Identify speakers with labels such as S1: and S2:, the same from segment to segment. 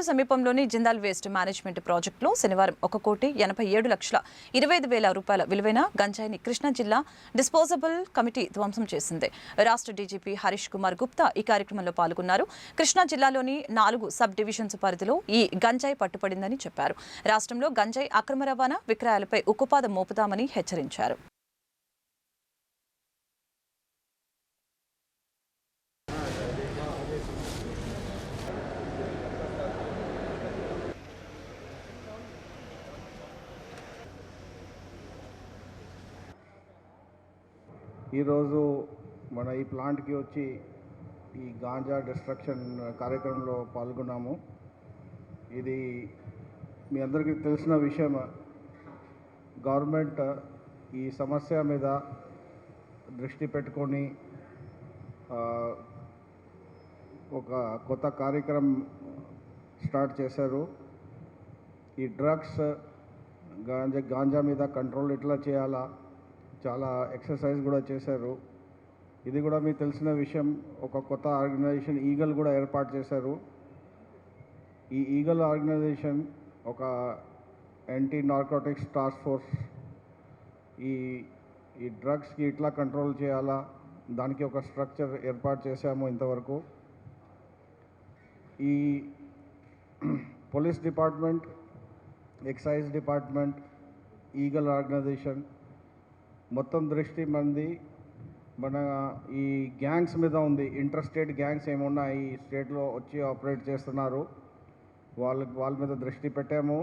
S1: గుంటూరు సమీపంలోని Jindal waste management ప్రాజెక్టులో శనివారం ఒక కోటి ఎనభై ఏడు లక్షల ఇరవై ఐదు వేల రూపాయల విలువైన గంజాయిని కృష్ణా జిల్లా డిస్పోజబుల్ కమిటీ ధ్వంసం చేసింది. రాష్ట్ర డీజీపీ హరీష్ కుమార్ గుప్తా ఈ కార్యక్రమంలో పాల్గొన్నారు. కృష్ణా జిల్లాలోని నాలుగు సబ్ డివిజన్స్ పరిధిలో ఈ గంజాయి పట్టుపడిందని చెప్పారు. రాష్ట్రంలో గంజాయి అక్రమ రవాణా విక్రయాలపై ఉక్కుపాదం మోపుతామని హెచ్చరించారు.
S2: ఈరోజు మన ఈ ప్లాంట్కి వచ్చి ఈ గాంజా డిస్ట్రక్షన్ కార్యక్రమంలో పాల్గొన్నాము. ఇది మీ అందరికీ తెలిసిన విషయం. గవర్నమెంట్ ఈ సమస్య మీద దృష్టి పెట్టుకొని ఒక కొత్త కార్యక్రమం స్టార్ట్ చేశారు. ఈ డ్రగ్స్ గాంజా గాంజా మీద కంట్రోల్ ఎట్లా చేయాలా చాలా ఎక్సర్సైజ్ కూడా చేశారు. ఇది కూడా మీకు తెలిసిన విషయం ఒక కొత్త ఆర్గనైజేషన్ ఈగల్ కూడా ఏర్పాటు చేశారు. ఈ ఈగల్ ఆర్గనైజేషన్ ఒక యాంటీ నార్కోటిక్స్ టాస్క్ ఫోర్స్ ఈ ఈ డ్రగ్స్కి ఇట్లా కంట్రోల్ చేయాలా? దానికి ఒక స్ట్రక్చర్ ఏర్పాటు చేశాము ఇంతవరకు. ఈ police department excise department Eagle organisation మొత్తం దృష్టి మంది మన ఈ గ్యాంగ్స్ మీద ఉంది. ఇంటర్ స్టేట్ గ్యాంగ్స్ ఏమున్నా ఈ స్టేట్లో వచ్చి ఆపరేట్ చేస్తున్నారు. వాళ్ళకి వాళ్ళ మీద దృష్టి పెట్టాము.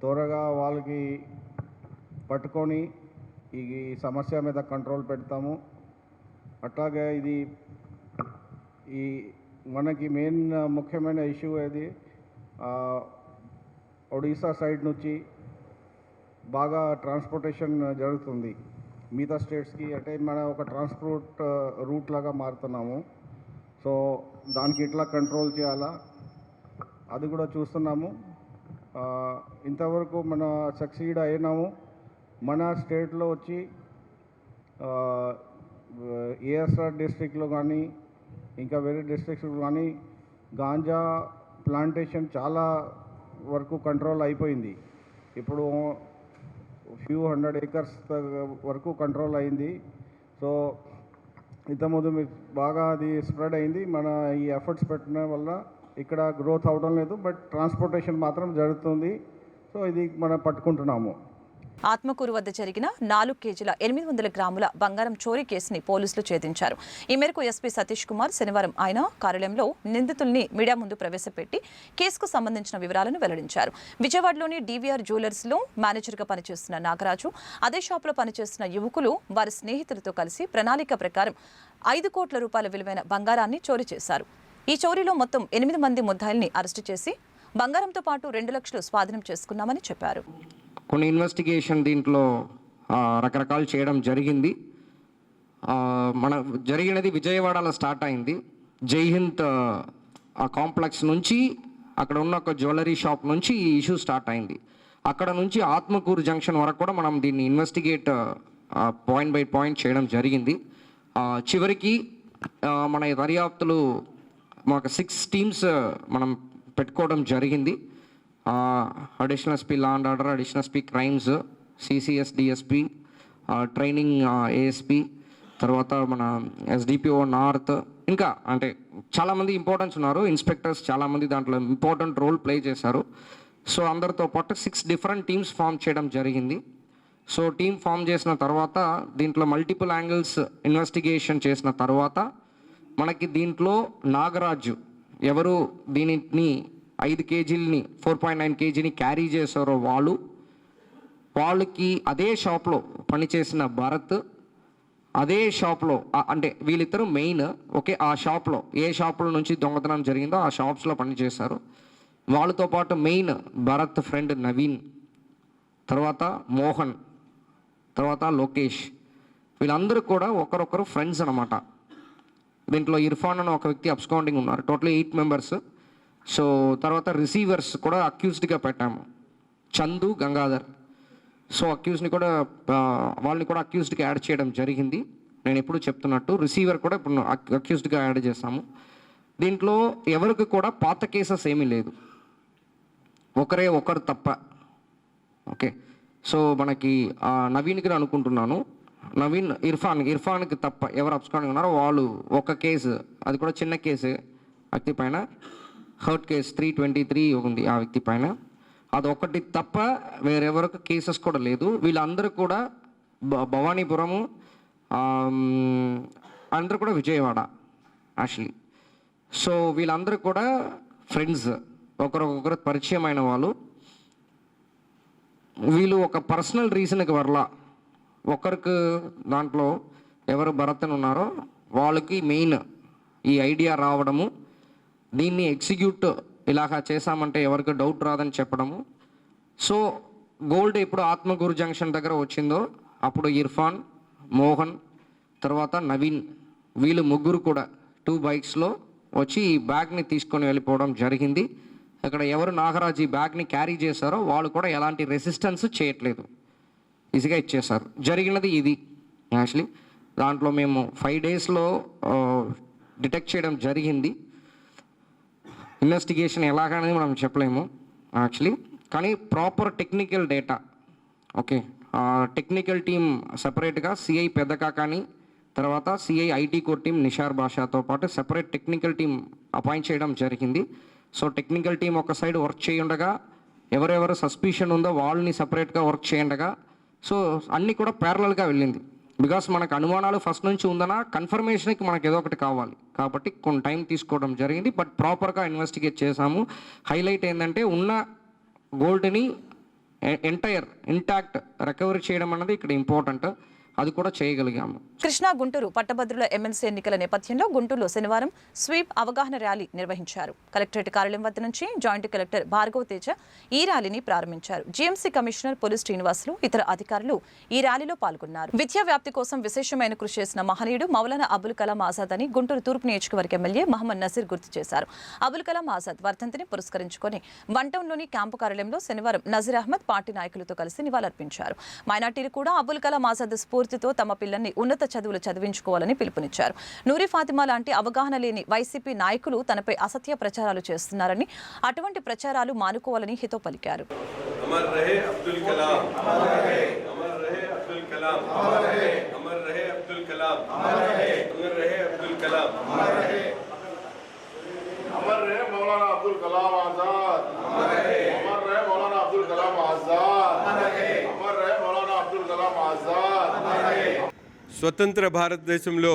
S2: త్వరగా వాళ్ళకి పట్టుకొని ఈ సమస్య మీద కంట్రోల్ పెడతాము. అట్లాగే ఇది ఈ మనకి మెయిన్ ముఖ్యమైన ఇష్యూ ఇది ఒడిశా సైడ్ నుంచి బాగా ట్రాన్స్పోర్టేషన్ జరుగుతుంది. మిగతా స్టేట్స్కి అంటే మన ఒక ట్రాన్స్పోర్ట్ రూట్ లాగా మారుతున్నాము. సో దానికి ఎట్లా కంట్రోల్ చేయాలా? అది కూడా చూస్తున్నాము. ఇంతవరకు మన సక్సీడ్ అయినాము. మన స్టేట్లో వచ్చి ఏఎస్ఆర్ డిస్ట్రిక్ట్లో కానీ ఇంకా వేరే డిస్ట్రిక్ట్స్లో కానీ గాంజా ప్లాంటేషన్ చాలా వరకు కంట్రోల్ అయిపోయింది. ఇప్పుడు ఫ్యూ హండ్రెడ్ ఏకర్స్ వరకు కంట్రోల్ అయింది. సో ఇంతకుముందు మీకు బాగా అది స్ప్రెడ్ అయింది. మన ఈ ఎఫర్ట్స్ పెట్టడం వల్ల ఇక్కడ గ్రోత్ అవడం లేదు బట్ ట్రాన్స్పోర్టేషన్ మాత్రం జరుగుతుంది. సో ఇది మనం పట్టుకుంటున్నాము.
S1: ఆత్మకూరు వద్ద జరిగిన నాలుగు కేజీల ఎనిమిది వందల గ్రాముల బంగారం చోరీ కేసుని పోలీసులు ఛేదించారు. ఈ మేరకు ఎస్పీ సతీష్ కుమార్ శనివారం ఆయన కార్యాలయంలో నిందితుల్ని మీడియా ముందు ప్రవేశపెట్టి కేసుకు సంబంధించిన వివరాలను వెల్లడించారు. విజయవాడలోని డీవీఆర్ జ్యువెలర్స్లో మేనేజర్గా పనిచేస్తున్న నాగరాజు అదే షాపులో పనిచేస్తున్న యువకులు వారి స్నేహితులతో కలిసి ప్రణాళిక ప్రకారం ఐదు కోట్ల రూపాయల విలువైన బంగారాన్ని చోరీ చేశారు. ఈ చోరీలో మొత్తం ఎనిమిది మంది ముద్దాయిల్ని అరెస్టు చేసి బంగారంతో పాటు రెండు లక్షలు స్వాధీనం చేసుకున్నామని చెప్పారు.
S3: కొన్ని ఇన్వెస్టిగేషన్ దీంట్లో రకరకాలు చేయడం జరిగింది. మన జరిగినది విజయవాడలో స్టార్ట్ అయింది. జైహింద్ ఆ, కాంప్లెక్స్ నుంచి అక్కడ ఉన్న ఒక జ్యువెలరీ షాప్ నుంచి ఈ ఇష్యూ స్టార్ట్ అయింది. అక్కడ నుంచి ఆత్మకూరు జంక్షన్ వరకు కూడా మనం దీన్ని ఇన్వెస్టిగేట్ పాయింట్ బై పాయింట్ చేయడం జరిగింది. చివరికి మన దర్యాప్తులు మాకు సిక్స్ టీమ్స్ మనం పెట్టుకోవడం జరిగింది. Additional SP law and order additional SP crimes CCS DSP training ASP తర్వాత మన ఎస్డిపిఓ నార్త్ ఇంకా అంటే చాలామంది ఇంపార్టెన్స్ ఉన్నారు. ఇన్స్పెక్టర్స్ చాలామంది దాంట్లో ఇంపార్టెంట్ రోల్ ప్లే చేశారు. సో అందరితో పాటు సిక్స్ డిఫరెంట్ టీమ్స్ ఫామ్ చేయడం జరిగింది. సో టీం ఫామ్ చేసిన తర్వాత దీంట్లో మల్టిపుల్ యాంగిల్స్ ఇన్వెస్టిగేషన్ చేసిన తర్వాత మనకి దీంట్లో నాగరాజు ఎవరు దీనిని ఐదు కేజీలని ఫోర్ పాయింట్ నైన్ కేజీని క్యారీ చేశారో వాళ్ళు. వాళ్ళకి అదే షాప్లో పనిచేసిన భరత్ అదే షాప్లో అంటే వీళ్ళిద్దరూ మెయిన్ ఓకే ఆ షాప్లో ఏ షాపుల నుంచి దొంగతనం జరిగిందో ఆ షాప్స్లో పనిచేశారు. వాళ్ళతో పాటు మెయిన్ భరత్ ఫ్రెండ్ నవీన్ తర్వాత మోహన్ తర్వాత లోకేష్. వీళ్ళందరూ కూడా ఒకరొకరు ఫ్రెండ్స్ అనమాట దీంట్లో ఇర్ఫాన్ అని ఒక వ్యక్తి అబ్స్కౌండింగ్ ఉన్నారు. Total eight members. సో తర్వాత రిసీవర్స్ కూడా అక్యూజ్డ్గా పెట్టాము. చందు గంగాధర్. సో అక్యూజ్ని కూడా వాళ్ళని కూడా అక్యూజ్డ్గా యాడ్ చేయడం జరిగింది. నేను ఎప్పుడు చెప్తున్నట్టు రిసీవర్ కూడా ఇప్పుడు అక్యూజ్డ్గా యాడ్ చేస్తాము దీంట్లో ఎవరికి కూడా పాత కేసెస్ ఏమీ లేదు. ఒకరే ఒకరు తప్ప. ఓకే. సో మనకి నవీన్కి అనుకుంటున్నాను. నవీన్ ఇర్ఫాన్ ఇర్ఫాన్కి తప్ప ఎవరు అబ్స్కాండింగ్ ఉన్నారో వాళ్ళు ఒక కేసు అది కూడా చిన్న కేసు. అక్తి పైన hurt case three twenty three ఉంది ఆ వ్యక్తి పైన. అది ఒకటి తప్ప వేరెవరికి కేసెస్ కూడా లేదు. వీళ్ళందరూ కూడా భ- భవానీపురము అందరూ కూడా విజయవాడ యాక్చువల్లీ. సో వీళ్ళందరూ కూడా ఫ్రెండ్స్. ఒకరికొకరు పరిచయం అయిన వాళ్ళు. వీళ్ళు ఒక పర్సనల్ రీజన్కి వరలా. ఒకరికి దాంట్లో ఎవరు భరతను ఉన్నారో వాళ్ళకి మెయిన్ ఈ ఐడియా రావడము దీన్ని ఎగ్జిక్యూట్ ఇలాగా చేశామంటే ఎవరికి డౌట్ రాదని చెప్పడము. సో గోల్డ్ ఎప్పుడు ఆత్మగూరు జంక్షన్ దగ్గర వచ్చిందో అప్పుడు ఇర్ఫాన్ మోహన్ తర్వాత నవీన్ వీళ్ళు ముగ్గురు కూడా టూ బైక్స్లో వచ్చి ఈ బ్యాగ్ని తీసుకొని వెళ్ళిపోవడం జరిగింది. అక్కడ ఎవరు నాగరాజ్ ఈ బ్యాగ్ని క్యారీ చేశారో వాళ్ళు కూడా ఎలాంటి రెసిస్టెన్స్ చేయట్లేదు. ఈజీగా ఇచ్చేశారు. జరిగినది ఇది యాక్చువల్లీ దాంట్లో మేము ఫైవ్ డేస్లో డిటెక్ట్ చేయడం జరిగింది. ఇన్వెస్టిగేషన్ ఎలాగనేది మనం చెప్పలేము యాక్చువల్లీ కానీ proper technical data okay. Technical team సపరేట్గా సిఐ పెద్దకా కానీ తర్వాత CI IT core team Nishar భాషతో పాటు సెపరేట్ టెక్నికల్ టీం అపాయింట్ చేయడం జరిగింది. సో టెక్నికల్ టీం ఒక సైడ్ వర్క్ చేయుండగా ఎవరెవరు సస్పిషన్ ఉందో వాళ్ళని సపరేట్గా వర్క్ చేయండగా సో అన్నీ కూడా ప్యారలల్గా వెళ్ళింది. బికాస్ మనకు అనుమానాలు ఫస్ట్ నుంచి ఉందనా కన్ఫర్మేషన్కి మనకు ఏదో ఒకటి కావాలి. కాబట్టి కొన్ని టైం తీసుకోవడం జరిగింది. బట్ ప్రాపర్గా ఇన్వెస్టిగేట్ చేశాము. హైలైట్ ఏంటంటే ఉన్న గోల్డ్ని ఎంటైర్ ఇంటాక్ట్ రికవరీ చేయడం అన్నది ఇక్కడ ఇంపార్టెంట్ అది కూడా చేయగలిగాము.
S1: కృష్ణా గుంటూరు పట్టభద్రుల ఎమ్మెల్సీ ఎన్నికల నేపథ్యంలో గుంటూరులో శనివారం స్వీప్ అవగాహన ర్యాలీ నిర్వహించారు. కలెక్టరేట్ కార్యాలయం వద్ద నుంచి జాయింట్ కలెక్టర్ భార్గవ తేజ ఈ ర్యాలీని ప్రారంభించారు. జీఎంసీ కమిషనర్ పోలీస్ శ్రీనివాసులు ఇతర అధికారులు ఈ ర్యాలీలో పాల్గొన్నారు. విద్యా వ్యాప్తి కోసం విశేషమైన కృషి చేసిన మహనీయుడు మౌలానా అబుల్ కలాం ఆజాద్ అని గుంటూరు తూర్పు నియోజకవర్గ ఎమ్మెల్యే మహమ్మద్ నసీర్ గుర్తు చేశారు. అబుల్ కలాం ఆజాద్ వర్ధంతిని పురస్కరించుకొని వన్ టౌన్లోని క్యాంపు కార్యాలయంలో శనివారం నజీర్ అహ్మద్ పార్టీ నాయకులతో కలిసి నివాళులర్పించారు. మైనార్టీలు కూడా అబుల్ కలాం ఆజాద్ స్ఫూర్తితో తమ పిల్లల్ని ఉన్నత చదువులు చదివించుకోవాలని పిలుపునిచ్చారు. నూరి ఫాతిమా లాంటి అవగాహన లేని వైసీపీ నాయకులు తనపై అసత్య ప్రచారాలు చేస్తున్నారని అటువంటి ప్రచారాలు మానుకోవాలని హితో పలికారు.
S4: అమర్ మౌలానా అబ్దుల్ కలాం ఆజాద్.
S5: స్వతంత్ర భారతదేశంలో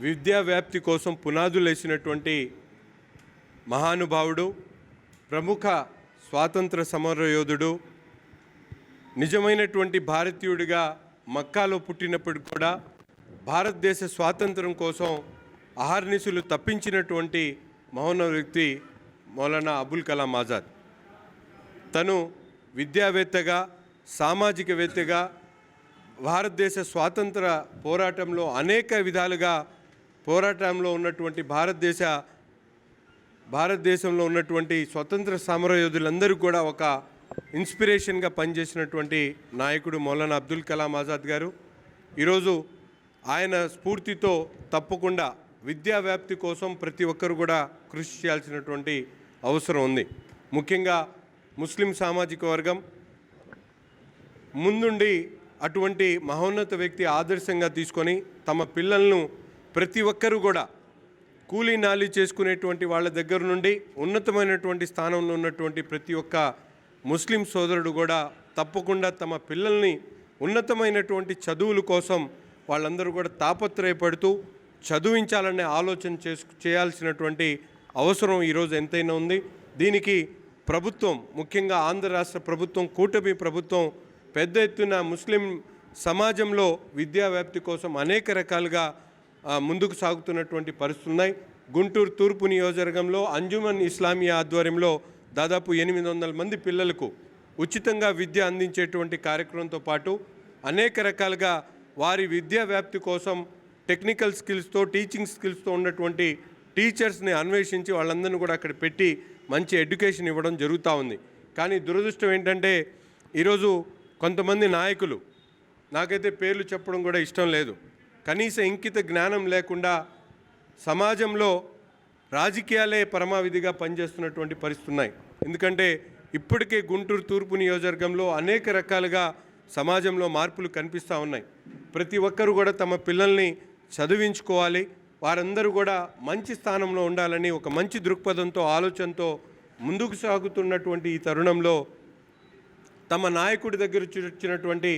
S5: విద్యా వ్యాప్తి కోసం పునాదులు వేసినటువంటి మహానుభావుడు ప్రముఖ స్వాతంత్ర సమరయోధుడు నిజమైనటువంటి భారతీయుడిగా మక్కాలో పుట్టినప్పుడు కూడా భారతదేశ స్వాతంత్రం కోసం అహర్నిశులు తప్పించినటువంటి మౌన వ్యక్తి మౌలానా అబుల్ కలాం ఆజాద్. తను విద్యావేత్తగా సామాజికవేత్తగా భారతదేశ స్వాతంత్ర పోరాటంలో అనేక విధాలుగా పోరాటంలో ఉన్నటువంటి భారతదేశ భారతదేశంలో ఉన్నటువంటి స్వతంత్ర సమరయోధులందరూ కూడా ఒక ఇన్స్పిరేషన్గా పనిచేసినటువంటి నాయకుడు మౌలానా అబ్దుల్ కలాం ఆజాద్ గారు. ఈరోజు ఆయన స్ఫూర్తితో తప్పకుండా విద్యా వ్యాప్తి కోసం ప్రతి ఒక్కరు కూడా కృషి చేయాల్సినటువంటి అవసరం ఉంది. ముఖ్యంగా ముస్లిం సామాజిక వర్గం. ముందుండి అటువంటి మహోన్నత వ్యక్తి ఆదర్శంగా తీసుకొని తమ పిల్లలను ప్రతి ఒక్కరూ కూడా కూలీ నాలి చేసుకునేటువంటి వాళ్ళ దగ్గర నుండి ఉన్నతమైనటువంటి స్థానంలో ఉన్నటువంటి ప్రతి ఒక్క ముస్లిం సోదరుడు కూడా తప్పకుండా తమ పిల్లల్ని ఉన్నతమైనటువంటి చదువుల కోసం వాళ్ళందరూ కూడా తాపత్రయపడుతూ చదివించాలనే ఆలోచన చేసు చేయాల్సినటువంటి అవసరం ఈరోజు ఎంతైనా ఉంది. దీనికి ప్రభుత్వం ముఖ్యంగా ఆంధ్ర రాష్ట్ర ప్రభుత్వం కూటమి ప్రభుత్వం పెద్ద ఎత్తున ముస్లిం సమాజంలో విద్యా వ్యాప్తి కోసం అనేక రకాలుగా ముందుకు సాగుతున్నటువంటి పరిస్థితులు ఉన్నాయి. గుంటూరు తూర్పు నియోజకవర్గంలో అంజుమన్ ఇస్లామియా ఆధ్వర్యంలో దాదాపు ఎనిమిది వందల మంది పిల్లలకు ఉచితంగా విద్య అందించేటువంటి కార్యక్రమంతో పాటు అనేక రకాలుగా వారి విద్యా వ్యాప్తి కోసం టెక్నికల్ స్కిల్స్తో టీచింగ్ స్కిల్స్తో ఉన్నటువంటి టీచర్స్ని అన్వేషించి వాళ్ళందరినీ కూడా అక్కడ పెట్టి మంచి ఎడ్యుకేషన్ ఇవ్వడం జరుగుతూ ఉంది. కానీ దురదృష్టం ఏంటంటే ఈరోజు కొంతమంది నాయకులు నాకైతే పేర్లు చెప్పడం కూడా ఇష్టం లేదు. కనీస ఇంకిత జ్ఞానం లేకుండా సమాజంలో రాజకీయాలే పరమావిధిగా పనిచేస్తున్నటువంటి పరిస్థితులు ఉన్నాయి. ఎందుకంటే ఇప్పటికే గుంటూరు తూర్పు నియోజకవర్గంలో అనేక రకాలుగా సమాజంలో మార్పులు కనిపిస్తూ ఉన్నాయి. ప్రతి ఒక్కరు కూడా తమ పిల్లల్ని చదివించుకోవాలి. వారందరూ కూడా మంచి స్థానంలో ఉండాలని ఒక మంచి దృక్పథంతో ఆలోచనతో ముందుకు సాగుతున్నటువంటి ఈ తరుణంలో తమ నాయకుడి దగ్గర వచ్చినటువంటి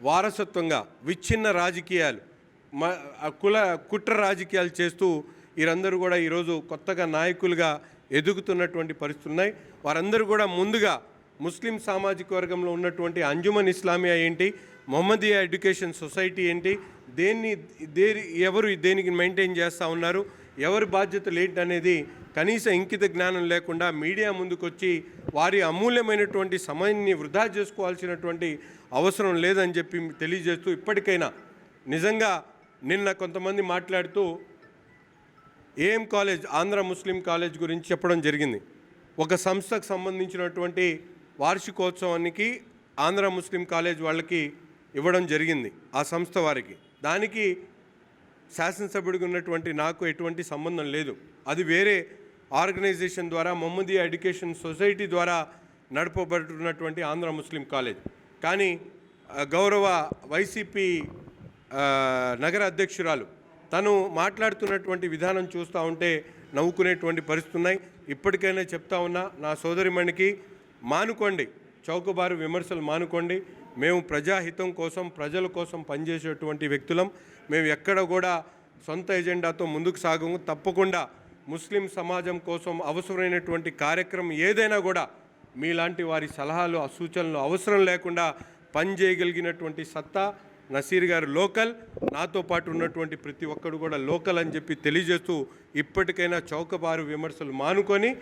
S5: వారసత్వంగా విచ్ఛిన్న రాజకీయాలు మ కుల కుట్ర రాజకీయాలు చేస్తూ వీరందరూ కూడా ఈరోజు కొత్తగా నాయకులుగా ఎదుగుతున్నటువంటి పరిస్థితులు ఉన్నాయి. వారందరూ కూడా ముందుగా ముస్లిం సామాజిక వర్గంలో ఉన్నటువంటి అంజుమన్ ఇస్లామియా ఏంటి మొహమ్మదియా ఎడ్యుకేషన్ సొసైటీ ఏంటి దేన్ని దేని ఎవరు దేనికి మెయింటైన్ చేస్తూ ఉన్నారు ఎవరి బాధ్యతలు ఏంటి అనేది కనీస ఇంకిత జ్ఞానం లేకుండా మీడియా ముందుకొచ్చి వారి అమూల్యమైనటువంటి సమయాన్ని వృధా చేసుకోవాల్సినటువంటి అవసరం లేదని చెప్పి తెలియజేస్తూ ఇప్పటికైనా నిజంగా నిన్న కొంతమంది మాట్లాడుతూ AM college Andhra Muslim college గురించి చెప్పడం జరిగింది. ఒక సంస్థకు సంబంధించినటువంటి వార్షికోత్సవానికి ఆంధ్ర ముస్లిం కాలేజ్ వాళ్ళకి ఇవ్వడం జరిగింది ఆ సంస్థ వారికి. దానికి శాసనసభ్యుడికి ఉన్నటువంటి నాకు ఎటువంటి సంబంధం లేదు. అది వేరే ఆర్గనైజేషన్ ద్వారా మొహమ్మదీయా ఎడ్యుకేషన్ సొసైటీ ద్వారా నడపబడుతున్నటువంటి ఆంధ్ర ముస్లిం కాలేజ్. కానీ గౌరవ వైసీపీ నగర అధ్యక్షురాలు తను మాట్లాడుతున్నటువంటి విధానం చూస్తూ ఉంటే నవ్వుకునేటువంటి పరిస్థితి ఉన్నాయి. ఇప్పటికైనా చెప్తా ఉన్నా నా సోదరిమణికి మానుకోండి. చౌకబారు విమర్శలు మానుకోండి. మేము ప్రజాహితం కోసం ప్రజల కోసం పనిచేసేటువంటి వ్యక్తులం. మేము ఎక్కడ కూడా సొంత ఎజెండాతో ముందుకు సాగము. తప్పకుండా ముస్లిం సమాజం కోసం అవసరమైనటువంటి కార్యక్రమం ఏదైనా కూడా మీలాంటి వారి సలహాలు ఆ సూచనలు అవసరం లేకుండా పనిచేయగలిగినటువంటి సత్తా నసీర్ గారు లోకల్. నాతో పాటు ఉన్నటువంటి ప్రతి ఒక్కడు కూడా లోకల్ అని చెప్పి తెలియజేస్తూ ఇప్పటికైనా చౌకబారు విమర్శలు మానుకొని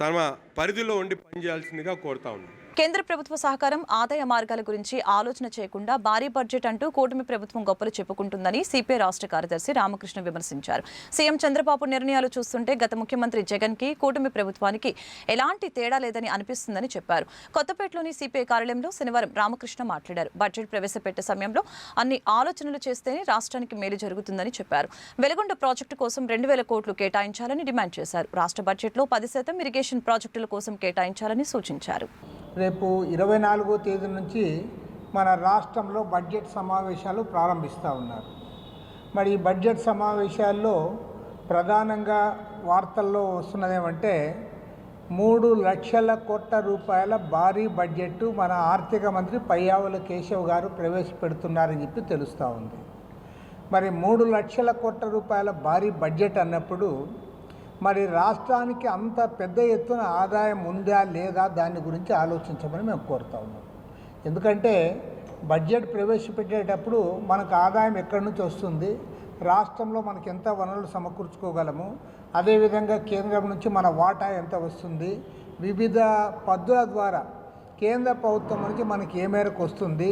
S5: తమ పరిధిలో ఉండి పనిచేయాల్సిందిగా కోరుతా ఉన్నాను
S1: కేంద్ర ప్రభుత్వ సహకారం ఆదాయ మార్గాల గురించి ఆలోచన చేయకుండా భారీ బడ్జెట్ అంటూ కూటమి ప్రభుత్వం గొప్పలు చెప్పుకుంటుందని సిపిఐ రాష్ట్ర కార్యదర్శి రామకృష్ణ విమర్శించారు. సీఎం చంద్రబాబు నిర్ణయాలు చూస్తుంటే గత ముఖ్యమంత్రి జగన్కి కూటమి ప్రభుత్వానికి ఎలాంటి తేడా లేదని అనిపిస్తుందని చెప్పారు. కొత్తపేటలోని సిపిఐ కార్యాలయంలో శనివారం రామకృష్ణ మాట్లాడారు. బడ్జెట్ ప్రవేశపెట్టే సమయంలో అన్ని ఆలోచనలు చేస్తేనే రాష్ట్రానికి మేలు జరుగుతుందని చెప్పారు. వెలుగొండ ప్రాజెక్టు కోసం రెండు వేల కోట్లు కేటాయించాలని డిమాండ్ చేశారు. రాష్ట్ర బడ్జెట్లో పది శాతం ఇరిగేషన్ ప్రాజెక్టుల కోసం కేటాయించాలని సూచించారు.
S6: రేపు ఇరవై నాలుగో తేదీ నుంచి మన రాష్ట్రంలో బడ్జెట్ సమావేశాలు ప్రారంభిస్తూ ఉన్నారు. మరి ఈ బడ్జెట్ సమావేశాల్లో ప్రధానంగా వార్తల్లో వస్తున్నదేమంటే మూడు లక్షల కోట్ల రూపాయల భారీ బడ్జెట్ మన ఆర్థిక మంత్రి పయ్యావుల కేశవ్ గారు ప్రవేశపెడుతున్నారని చెప్పి తెలుస్తూ ఉంది. మరి మూడు లక్షల కోట్ల రూపాయల భారీ బడ్జెట్ అన్నప్పుడు మరి రాష్ట్రానికి అంత పెద్ద ఎత్తున ఆదాయం ఉందా లేదా దాని గురించి ఆలోచించమని మేము కోరుతా ఉన్నాం. ఎందుకంటే బడ్జెట్ ప్రవేశపెట్టేటప్పుడు మనకు ఆదాయం ఎక్కడి నుంచి వస్తుంది రాష్ట్రంలో మనకి ఎంత వనరులు సమకూర్చుకోగలము అదేవిధంగా కేంద్రం నుంచి మన వాటా ఎంత వస్తుంది వివిధ పద్ధతుల ద్వారా కేంద్ర ప్రభుత్వం నుంచి మనకి ఏ మేరకు వస్తుంది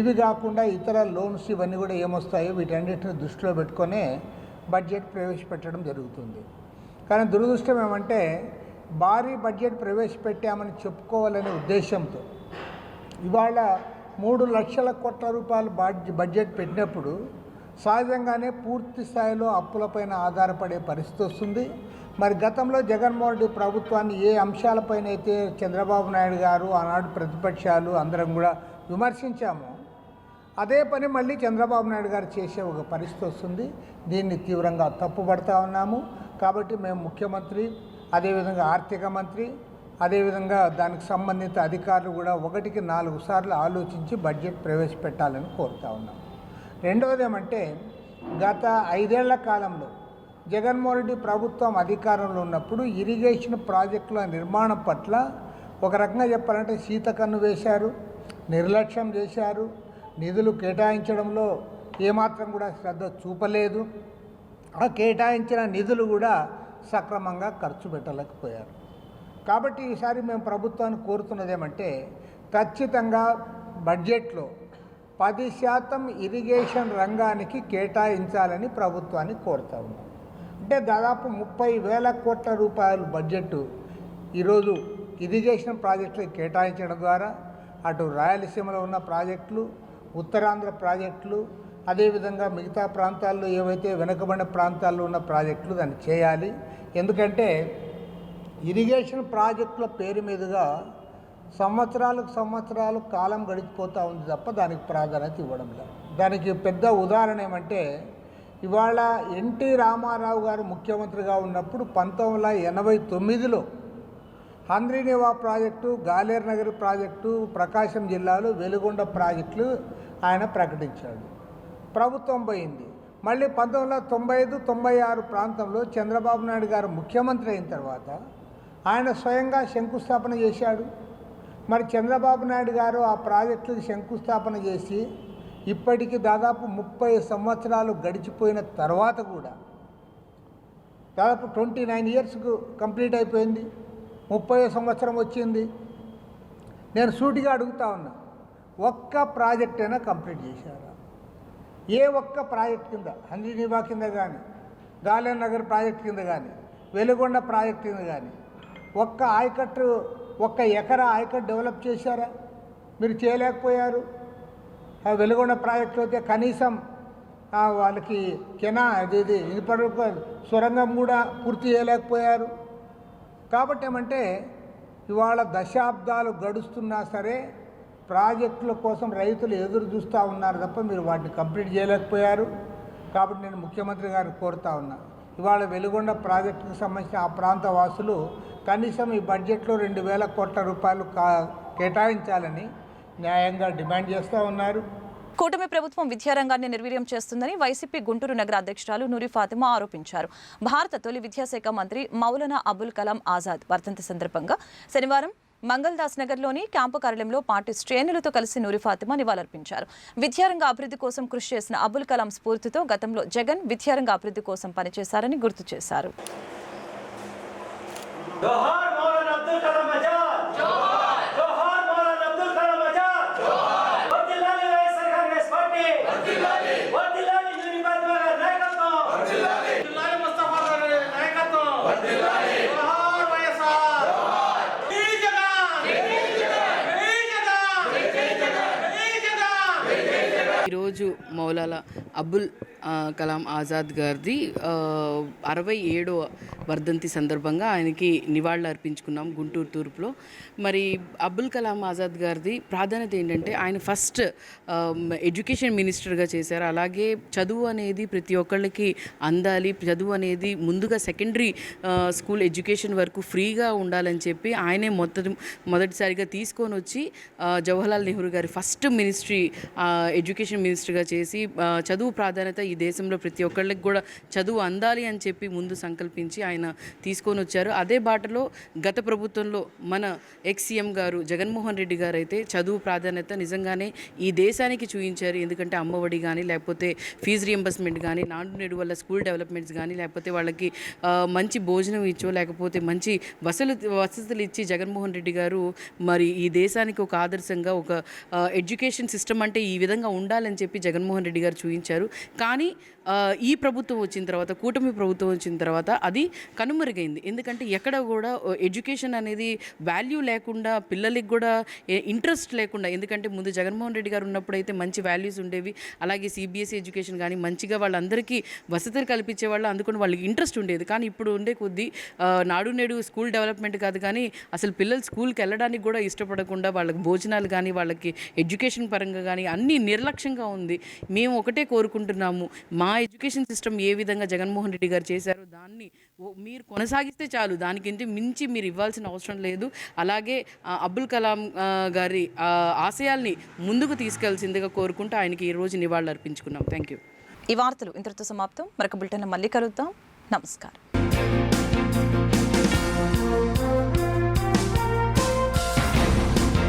S6: ఇవి కాకుండా ఇతర లోన్స్ ఇవన్నీ కూడా ఏమొస్తాయో వీటన్నిటిని దృష్టిలో పెట్టుకొనే బడ్జెట్ ప్రవేశపెట్టడం జరుగుతుంది. కానీ దురదృష్టం ఏమంటే భారీ బడ్జెట్ ప్రవేశపెట్టామని చెప్పుకోవాలనే ఉద్దేశంతో. ఇవాళ మూడు లక్షల కోట్ల రూపాయలు బడ్జెట్ పెట్టినప్పుడు సహజంగానే పూర్తి స్థాయిలో అప్పులపైన ఆధారపడే పరిస్థితి వస్తుంది. మరి గతంలో జగన్మోహన్ రెడ్డి ప్రభుత్వాన్ని ఏ అంశాలపైన అయితే చంద్రబాబు నాయుడు గారు ఆనాడు ప్రతిపక్షాలు అందరం కూడా విమర్శించామో అదే పని మళ్ళీ చంద్రబాబు నాయుడు గారు చేసే ఒక పరిస్థితి వస్తుంది. దీన్ని తీవ్రంగా తప్పుపడతా ఉన్నాము. కాబట్టి మేము ముఖ్యమంత్రి అదేవిధంగా ఆర్థిక మంత్రి అదేవిధంగా దానికి సంబంధిత అధికారులు కూడా ఒకటికి నాలుగు సార్లు ఆలోచించి బడ్జెట్ ప్రవేశపెట్టాలని కోరుతా ఉన్నాం. రెండవది ఏమంటే గత ఐదేళ్ళ కాలంలో జగన్మోహన్ రెడ్డి ప్రభుత్వం అధికారంలో ఉన్నప్పుడు ఇరిగేషన్ ప్రాజెక్టుల నిర్మాణం పట్ల ఒక రకంగా చెప్పాలంటే శీతకన్ను వేశారు నిర్లక్ష్యం చేశారు నిధులు కేటాయించడంలో ఏమాత్రం కూడా శ్రద్ధ చూపలేదు. ఆ కేటాయించిన నిధులు కూడా సక్రమంగా ఖర్చు పెట్టలేకపోయారు. కాబట్టి ఈసారి మేము ప్రభుత్వాన్ని కోరుతున్నది ఏమంటే ఖచ్చితంగా బడ్జెట్లో పది శాతం ఇరిగేషన్ రంగానికి కేటాయించాలని ప్రభుత్వాన్ని కోరుతా ఉన్నాం. అంటే దాదాపు ముప్పై వేల కోట్ల రూపాయలు బడ్జెట్ ఈరోజు ఇరిగేషన్ ప్రాజెక్టులకు కేటాయించడం ద్వారా అటు రాయలసీమలో ఉన్న ప్రాజెక్టులు ఉత్తరాంధ్ర ప్రాజెక్టులు అదేవిధంగా మిగతా ప్రాంతాల్లో ఏవైతే వెనుకబడిన ప్రాంతాల్లో ఉన్న ప్రాజెక్టులు దాన్ని చేయాలి. ఎందుకంటే ఇరిగేషన్ ప్రాజెక్టుల పేరు మీదుగా సంవత్సరాలకు సంవత్సరాలు కాలం గడిచిపోతూ ఉంది తప్ప దానికి ప్రాధాన్యత ఇవ్వడం లేదు. దానికి పెద్ద ఉదాహరణ ఏమంటే ఇవాళ ఎన్టీ రామారావు గారు ముఖ్యమంత్రిగా ఉన్నప్పుడు పంతొమ్మిది వందల ఎనభై తొమ్మిదిలో హంద్రీనివా ప్రాజెక్టు గాలేరు నగర్ ప్రాజెక్టు ప్రకాశం జిల్లాలో వెలుగొండ ప్రాజెక్టులు ఆయన ప్రకటించాడు. ప్రభుత్వం పోయింది. మళ్ళీ పంతొమ్మిది వందల తొంభై ఐదు తొంభై ఆరు ప్రాంతంలో చంద్రబాబు నాయుడు గారు ముఖ్యమంత్రి అయిన తర్వాత ఆయన స్వయంగా శంకుస్థాపన చేశాడు. మరి చంద్రబాబు నాయుడు గారు ఆ ప్రాజెక్టులకు శంకుస్థాపన చేసి ఇప్పటికి దాదాపు ముప్పై సంవత్సరాలు గడిచిపోయిన తర్వాత కూడా దాదాపు ట్వంటీ నైన్ ఇయర్స్కు కంప్లీట్ అయిపోయింది. ముప్పై సంవత్సరం వచ్చింది. నేను సూటిగా అడుగుతా ఉన్నా ఒక్క ప్రాజెక్ట్ అయినా కంప్లీట్ చేశారా? ఏ ఒక్క ప్రాజెక్ట్ కింద హంద్రీనివా కింద కానీ గాలియన్ నగర్ ప్రాజెక్ట్ కింద కానీ వెలుగొండ ప్రాజెక్ట్ కింద కానీ ఒక్క ఆయకట్టు ఒక్క ఎకరా ఆయకట్టు డెవలప్ చేశారా? మీరు చేయలేకపోయారు? ఆ వెలుగొండ ప్రాజెక్టు అయితే కనీసం వాళ్ళకి కెనా అది ఇది ఇనుపడ సొరంగం కూడా పూర్తి చేయలేకపోయారు. కాబట్టి ఏమంటే ఇవాళ దశాబ్దాలు గడుస్తున్నా సరే ప్రాజెక్టుల కోసం రైతులు ఎదురు చూస్తూ ఉన్నారు తప్ప మీరు వాటిని కంప్లీట్ చేయలేకపోయారు. కాబట్టి నేను ముఖ్యమంత్రి గారిని కోరుతా ఉన్నా. ఇవాళ వెలుగొండ ప్రాజెక్టుకు సంబంధించిన ఆ ప్రాంత వాసులు కనీసం ఈ బడ్జెట్లో రెండు వేల కోట్ల రూపాయలు కా కేటాయించాలని న్యాయంగా డిమాండ్ చేస్తూ ఉన్నారు.
S1: కూటమి ప్రభుత్వం విద్యారంగాన్ని నిర్వీర్యం చేస్తుందని వైసీపీ గుంటూరు నగర అధ్యక్షురాలు నూరి ఫాతిమా ఆరోపించారు. భారత తొలి విద్యాశాఖ మంత్రి మౌలానా అబుల్ కలాం ఆజాద్ వర్ధంతి సందర్భంగా శనివారం మంగళదాస్ నగర్లోని క్యాంపు కార్యాలయంలో పార్టీ శ్రేణులతో కలిసి నూరి ఫాతిమా నివాళులర్పించారు. విద్యారంగ అభివృద్ధి కోసం కృషి చేసిన అబుల్ కలాం స్ఫూర్తితో గతంలో జగన్ విద్యారంగ అభివృద్ధి కోసం పనిచేశారని గుర్తు చేశారు.
S7: మౌలాలా అబుల్ కలాం ఆజాద్ గారిది అరవై ఏడవ వర్ధంతి సందర్భంగా ఆయనకి నివాళులు అర్పించుకున్నాం గుంటూరు తూర్పులో. మరి అబ్దుల్ కలాం ఆజాద్ గారిది ప్రాధాన్యత ఏంటంటే ఆయన ఫస్ట్ ఎడ్యుకేషన్ మినిస్టర్గా చేశారు. అలాగే చదువు అనేది ప్రతి ఒక్కళ్ళకి అందాలి. చదువు అనేది ముందుగా సెకండరీ స్కూల్ ఎడ్యుకేషన్ వరకు ఫ్రీగా ఉండాలని చెప్పి ఆయనే మొదటి మొదటిసారిగా తీసుకొని వచ్చి జవహర్లాల్ నెహ్రూ గారి ఫస్ట్ మినిస్ట్రీ ఎడ్యుకేషన్ మినిస్టర్గా చేసి చదువు ప్రాధాన్యత ఈ దేశంలో ప్రతి ఒక్కళ్ళకి కూడా చదువు అందాలి అని చెప్పి ముందు సంకల్పించి ఆయన తీసుకొని వచ్చారు. అదే బాటలో గత ప్రభుత్వంలో మన ఎక్స్ సీఎం గారు జగన్మోహన్ రెడ్డి గారు అయితే చదువు ప్రాధాన్యత నిజంగానే ఈ దేశానికి చూపించారు ఎందుకంటే అమ్మఒడి కానీ లేకపోతే ఫీజు రియంబర్స్మెంట్ కానీ నాడు నేడు వల్ల స్కూల్ డెవలప్మెంట్స్ కానీ లేకపోతే వాళ్ళకి మంచి భోజనం ఇచ్చో లేకపోతే మంచి వసలు వసతులు ఇచ్చి జగన్మోహన్ రెడ్డి గారు మరి ఈ దేశానికి ఒక ఆదర్శంగా ఒక ఎడ్యుకేషన్ సిస్టమ్ అంటే ఈ విధంగా ఉండాలని చెప్పి జగన్మోహన్ రెడ్డి గారు చూపించారు కానీ ఈ ప్రభుత్వం వచ్చిన తర్వాత కూటమి ప్రభుత్వం వచ్చిన తర్వాత అది కనుమరుగైంది. ఎందుకంటే ఎక్కడ కూడా ఎడ్యుకేషన్ అనేది వాల్యూ లేకుండా పిల్లలకి కూడా ఇంట్రెస్ట్ లేకుండా ఎందుకంటే ముందు జగన్మోహన్ రెడ్డి గారు ఉన్నప్పుడు అయితే మంచి వాల్యూస్ ఉండేవి. అలాగే సిబిఎస్ఈ ఎడ్యుకేషన్ కానీ మంచిగా వాళ్ళందరికీ వసతులు కల్పించే వాళ్ళు అందుకని వాళ్ళకి ఇంట్రెస్ట్ ఉండేది. కానీ ఇప్పుడు ఉండే కొద్దీ నాడు నేడు స్కూల్ డెవలప్మెంట్ కాదు కానీ అసలు పిల్లలు స్కూల్కి వెళ్ళడానికి కూడా ఇష్టపడకుండా వాళ్ళకి భోజనాలు కానీ వాళ్ళకి ఎడ్యుకేషన్ పరంగా కానీ అన్నీ నిర్లక్ష్యంగా ఉంది. మేము ఒకటే కోరుకుంటున్నాము మా ఎడ్యుకేషన్ సిస్టమ్ ఏ విధంగా జగన్మోహన్ రెడ్డి గారు చేశారో దాన్ని మీరు కొనసాగిస్తే చాలు. దానికంటే మించి మీరు ఇవ్వాల్సిన అవసరం లేదు. అలాగే అబ్దుల్ కలాం గారి ఆశయాల్ని ముందుకు తీసుకెళ్సిందిగా కోరుకుంటూ ఆయనకి ఈ రోజు నివాళులు అర్పించుకున్నాం థ్యాంక్ యూ
S1: ఈ వార్తలు ఇంతటితో సమాప్తం. మరొక బులెటిన్ మళ్ళీ కలుద్దాం. నమస్కారం.